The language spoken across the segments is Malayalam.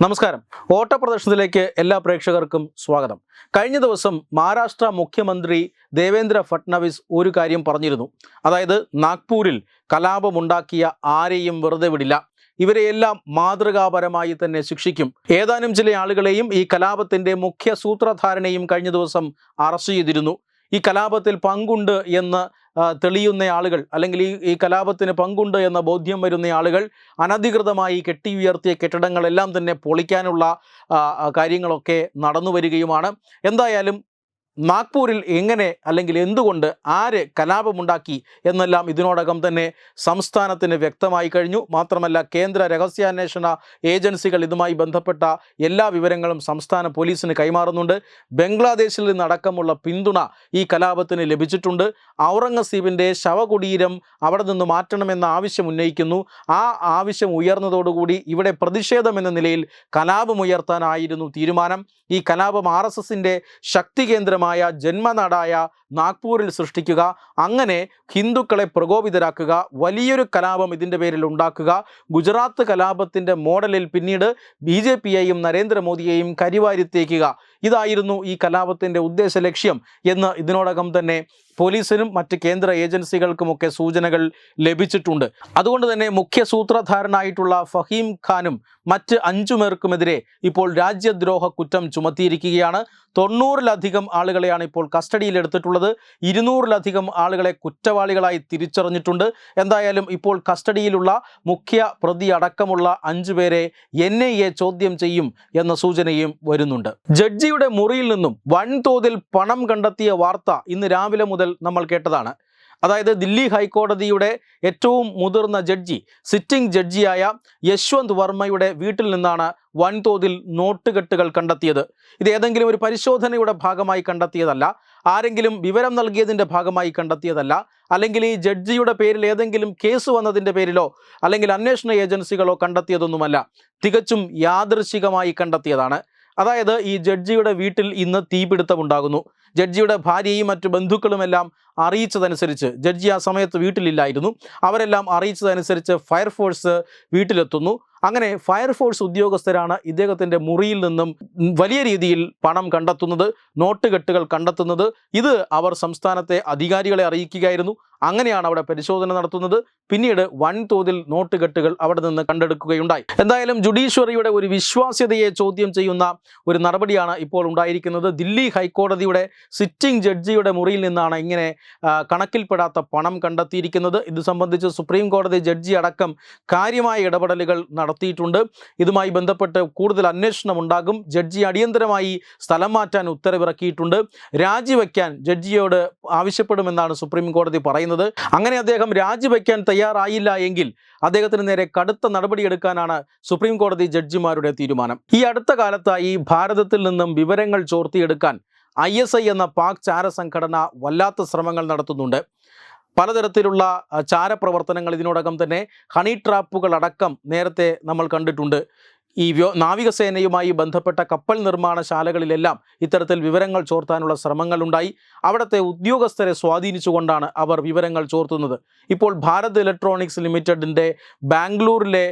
നമസ്കാരം. ഓട്ടപ്രദർശനത്തിലേക്ക് എല്ലാ പ്രേക്ഷകർക്കും സ്വാഗതം. കഴിഞ്ഞ ദിവസം മഹാരാഷ്ട്ര മുഖ്യമന്ത്രി ദേവേന്ദ്ര ഫട്നവിസ് ഒരു കാര്യം പറഞ്ഞിരുന്നു. അതായത് നാഗ്പൂരിൽ കലാപമുണ്ടാക്കിയ ആരെയും വെറുതെ വിടില്ല. ഇവരെയെല്ലാം മാതൃകാപരമായി തന്നെ ശിക്ഷിക്കും. ഏതാനും ചില ആളുകളെയും ഈ കലാപത്തിന്റെ മുഖ്യ സൂത്രധാരനെയും കഴിഞ്ഞ ദിവസം അറസ്റ്റ് ചെയ്തിരുന്നു. ഈ കലാപത്തിൽ പങ്കുണ്ട് എന്ന് തെളിയുന്ന ആളുകൾ അല്ലെങ്കിൽ ഈ ഈ കലാപത്തിന് പങ്കുണ്ട് എന്ന ബോധ്യം വരുന്ന ആളുകൾ അനധികൃതമായി കെട്ടി ഉയർത്തിയ കെട്ടിടങ്ങളെല്ലാം തന്നെ പൊളിക്കാനുള്ള കാര്യങ്ങളൊക്കെ നടന്നു വരികയുമാണ്. എന്തായാലും നാഗ്പൂരിൽ എങ്ങനെ അല്ലെങ്കിൽ എന്തുകൊണ്ട് ആര് കലാപമുണ്ടാക്കി എന്നെല്ലാം ഇതിനോടകം തന്നെ സംസ്ഥാനത്തിന് വ്യക്തമായി കഴിഞ്ഞു. മാത്രമല്ല കേന്ദ്ര രഹസ്യാന്വേഷണ ഏജൻസികൾ ഇതുമായി ബന്ധപ്പെട്ട എല്ലാ വിവരങ്ങളും സംസ്ഥാന പോലീസിന് കൈമാറുന്നുണ്ട്. ബംഗ്ലാദേശിൽ നിന്നടക്കമുള്ള പിന്തുണ ഈ കലാപത്തിന് ലഭിച്ചിട്ടുണ്ട്. ഔറംഗസീബിന്റെ ശവകുടീരം അവിടെ നിന്ന് മാറ്റണമെന്ന ആവശ്യം ഉന്നയിക്കുന്നു. ആ ആവശ്യം ഉയർന്നതോടുകൂടി ഇവിടെ പ്രതിഷേധം എന്ന നിലയിൽ കലാപമുയർത്താനായിരുന്നു തീരുമാനം. ഈ കലാപം ആർ ശക്തി കേന്ദ്രമായ ജന്മനാടായ നാഗ്പൂരിൽ സൃഷ്ടിക്കുക അങ്ങനെ ഹിന്ദുക്കളെ പ്രകോപിതരാക്കുക വലിയൊരു കലാപം ഇതിന്റെ പേരിൽ ഉണ്ടാക്കുക ഗുജറാത്ത് കലാപത്തിന്റെ മോഡലിൽ പിന്നീട് ബി ജെ പിയെയും നരേന്ദ്രമോദിയെയും കരിവാരിത്തേക്കുക ഇതായിരുന്നു ഈ കലാപത്തിന്റെ ഉദ്ദേശ ലക്ഷ്യം എന്ന് ഇതിനോടകം തന്നെ പോലീസിനും മറ്റ് കേന്ദ്ര ഏജൻസികൾക്കുമൊക്കെ സൂചനകൾ ലഭിച്ചിട്ടുണ്ട്. അതുകൊണ്ട് തന്നെ മുഖ്യ സൂത്രധാരനായിട്ടുള്ള ഫഹീം ഖാനും മറ്റ് അഞ്ചു പേർക്കുമെതിരെ ഇപ്പോൾ രാജ്യദ്രോഹ കുറ്റം ചുമത്തിയിരിക്കുകയാണ്. തൊണ്ണൂറിലധികം ആളുകളെയാണ് ഇപ്പോൾ കസ്റ്റഡിയിൽ എടുത്തിട്ടുള്ളത് ഇരുന്നൂറിലധികം ആളുകളെ കുറ്റവാളികളായി തിരിച്ചറിഞ്ഞിട്ടുണ്ട്. എന്തായാലും ഇപ്പോൾ കസ്റ്റഡിയിലുള്ള മുഖ്യ പ്രതി അടക്കമുള്ള അഞ്ചു പേരെ എൻ ചോദ്യം ചെയ്യും എന്ന സൂചനയും വരുന്നുണ്ട്. ജഡ്ജിയുടെ മുറിയിൽ നിന്നും വൻതോതിൽ പണം കണ്ടെത്തിയ വാർത്ത ഇന്ന് രാവിലെ മുതൽ നമ്മൾ കേട്ടതാണ്. അതായത് ദില്ലി ഹൈക്കോടതിയുടെ ഏറ്റവും മുതിർന്ന ജഡ്ജി സിറ്റിംഗ് ജഡ്ജിയായ യശ്വന്ത് വർമ്മയുടെ വീട്ടിൽ നിന്നാണ് വൻതോതിൽ നോട്ടുകെട്ടുകൾ കണ്ടെത്തിയത്. ഇത് ഏതെങ്കിലും ഒരു പരിശോധനയുടെ ഭാഗമായി കണ്ടെത്തിയതല്ല ആരെങ്കിലും വിവരം നൽകിയതിന്റെ ഭാഗമായി കണ്ടെത്തിയതല്ല അല്ലെങ്കിൽ ഈ ജഡ്ജിയുടെ പേരിൽ ഏതെങ്കിലും കേസ് വന്നതിന്റെ പേരിലോ അല്ലെങ്കിൽ അന്വേഷണ ഏജൻസികളോ കണ്ടെത്തിയതൊന്നുമല്ല തികച്ചും യാദൃശികമായി കണ്ടെത്തിയതാണ്. അതായത് ഈ ജഡ്ജിയുടെ വീട്ടിൽ ഇന്ന് തീപിടുത്തമുണ്ടാകുന്നു ജഡ്ജിയുടെ ഭാര്യയും മറ്റു ബന്ധുക്കളുമെല്ലാം അറിയിച്ചതനുസരിച്ച് ജഡ്ജി ആ സമയത്ത് വീട്ടിലില്ലായിരുന്നു. അവരെല്ലാം അറിയിച്ചതനുസരിച്ച് ഫയർഫോഴ്സ് വീട്ടിലെത്തുന്നു. അങ്ങനെ ഫയർഫോഴ്സ് ഉദ്യോഗസ്ഥരാണ് ഇദ്ദേഹത്തിന്റെ മുറിയിൽ നിന്നും വലിയ രീതിയിൽ പണം കണ്ടെത്തുന്നത് നോട്ടുകെട്ടുകൾ കണ്ടെത്തുന്നത്. ഇത് അവർ സംസ്ഥാനത്തെ അധികാരികളെ അറിയിക്കുകയായിരുന്നു. അങ്ങനെയാണ് അവിടെ പരിശോധന നടത്തുന്നത്. പിന്നീട് വൻതോതിൽ നോട്ടുകെട്ടുകൾ അവിടെ നിന്ന് കണ്ടെടുക്കുകയുണ്ടായി. എന്തായാലും ജുഡീഷ്യറിയുടെ ഒരു വിശ്വാസ്യതയെ ചോദ്യം ചെയ്യുന്ന ഒരു നടപടിയാണ് ഇപ്പോൾ ഉണ്ടായിരിക്കുന്നത്. ദില്ലി ഹൈക്കോടതിയുടെ സിറ്റിംഗ് ജഡ്ജിയുടെ മുറിയിൽ നിന്നാണ് ഇങ്ങനെ കണക്കിൽപ്പെടാത്ത പണം കണ്ടെത്തിയിരിക്കുന്നത്. ഇത് സംബന്ധിച്ച് സുപ്രീം കോടതി ജഡ്ജി അടക്കം കാര്യമായ ഇടപെടലുകൾ നടത്തിയിട്ടുണ്ട്. ഇതുമായി ബന്ധപ്പെട്ട് കൂടുതൽ അന്വേഷണം ഉണ്ടാകും. ജഡ്ജി അടിയന്തരമായി സ്ഥലം മാറ്റാൻ ഉത്തരവിറക്കിയിട്ടുണ്ട്. രാജിവെക്കാൻ ജഡ്ജിയോട് ആവശ്യപ്പെടുമെന്നാണ് സുപ്രീം കോടതി പറയുന്നത്. അങ്ങനെ അദ്ദേഹം രാജിവെക്കാൻ തയ്യാറായില്ല എങ്കിൽ അദ്ദേഹത്തിന് നേരെ കടുത്ത നടപടിയെടുക്കാനാണ് സുപ്രീം കോടതി ജഡ്ജിമാരുടെ തീരുമാനം. ഈ അടുത്ത കാലത്തായി ഭാരതത്തിൽ നിന്നും വിവരങ്ങൾ ചോർത്തിയെടുക്കാൻ ഐ എസ് ഐ എന്ന പാക് ചാര സംഘടന വല്ലാത്ത ശ്രമങ്ങൾ നടത്തുന്നുണ്ട്. പലതരത്തിലുള്ള ചാരപ്രവർത്തനങ്ങൾ ഇതിനോടകം തന്നെ ഹണി ട്രാപ്പുകൾ അടക്കം നേരത്തെ നമ്മൾ കണ്ടിട്ടുണ്ട്. ഈ വ്യോ നാവികസേനയുമായി ബന്ധപ്പെട്ട കപ്പൽ നിർമ്മാണശാലകളിലെല്ലാം ഇത്തരത്തിൽ വിവരങ്ങൾ ചോർത്താനുള്ള ശ്രമങ്ങളുണ്ടായി അവിടുത്തെ ഉദ്യോഗസ്ഥരെ സ്വാധീനിച്ചുകൊണ്ടാണ് അവർ വിവരങ്ങൾ ചോർത്തുന്നത്. ഇപ്പോൾ ഭാരത് ഇലക്ട്രോണിക്സ് ലിമിറ്റഡിന്റെ ബാംഗ്ലൂരിലെ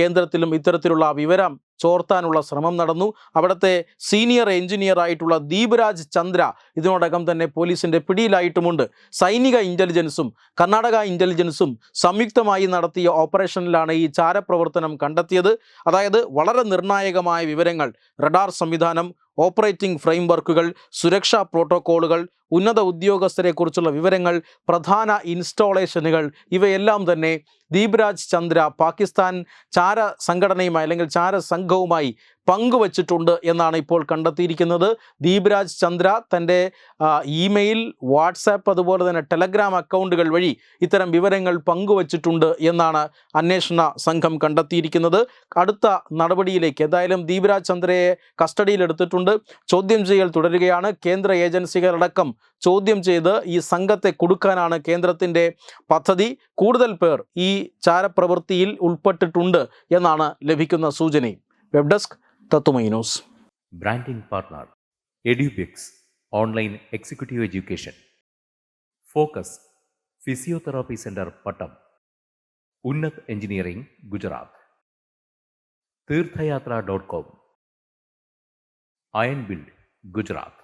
കേന്ദ്രത്തിലും ഇത്തരത്തിലുള്ള വിവരം ചോർത്താനുള്ള ശ്രമം നടന്നു. അവിടുത്തെ സീനിയർ എഞ്ചിനീയർ ആയിട്ടുള്ള ദീപരാജ് ചന്ദ്ര ഇതിനോടകം തന്നെ പോലീസിന്റെ പിടിയിലായിട്ടുമുണ്ട്. സൈനിക ഇന്റലിജൻസും കർണാടക ഇന്റലിജൻസും സംയുക്തമായി നടത്തിയ ഓപ്പറേഷനിലാണ് ഈ ചാരപ്രവർത്തനം കണ്ടെത്തിയത്. അതായത് വളരെ നിർണായകമായ വിവരങ്ങൾ റഡാർ സംവിധാനം ഓപ്പറേറ്റിംഗ് ഫ്രെയിംവർക്കുകൾ സുരക്ഷാ പ്രോട്ടോക്കോളുകൾ ഉന്നത ഉദ്യോഗസ്ഥരെക്കുറിച്ചുള്ള വിവരങ്ങൾ പ്രധാന ഇൻസ്റ്റാളേഷനുകൾ ഇവയെല്ലാം തന്നെ ദീപരാജ് ചന്ദ്ര പാകിസ്ഥാൻ ചാര സംഘടനയുമായി അല്ലെങ്കിൽ ചാര സംഘവുമായി പങ്കുവച്ചിട്ടുണ്ട് എന്നാണ് ഇപ്പോൾ കണ്ടെത്തിയിരിക്കുന്നത്. ദീപരാജ് ചന്ദ്ര തന്റെ ഇമെയിൽ വാട്സാപ്പ് അതുപോലെ തന്നെ ടെലഗ്രാം അക്കൗണ്ടുകൾ വഴി ഇത്തരം വിവരങ്ങൾ പങ്കുവച്ചിട്ടുണ്ട് എന്നാണ് അന്വേഷണ സംഘം കണ്ടെത്തിയിരിക്കുന്നത്. അടുത്ത നടപടിയിലേക്ക് എന്തായാലും ദീപരാജ് ചന്ദ്രയെ കസ്റ്റഡിയിലെടുത്തിട്ടുണ്ട്. ചോദ്യം ചെയ്യൽ തുടരുകയാണ്. കേന്ദ്ര ഏജൻസികളടക്കം ചോദ്യം ചെയ്ത് ഈ സംഘത്തെ കൊടുക്കാനാണ് കേന്ദ്രത്തിന്റെ പദ്ധതി. കൂടുതൽ പേർ ഈ ചാരപ്രവൃത്തിയിൽ ഉൾപ്പെട്ടിട്ടുണ്ട് എന്നാണ് ലഭിക്കുന്ന സൂചനയും വെബ് ഡെസ്ക് തത്തുമൈ news. Branding partner Edubix online executive education. Focus physiotherapy centre Pattom. Unnat engineering Gujarat. Theerthayatra dot com. Iron build Gujarat.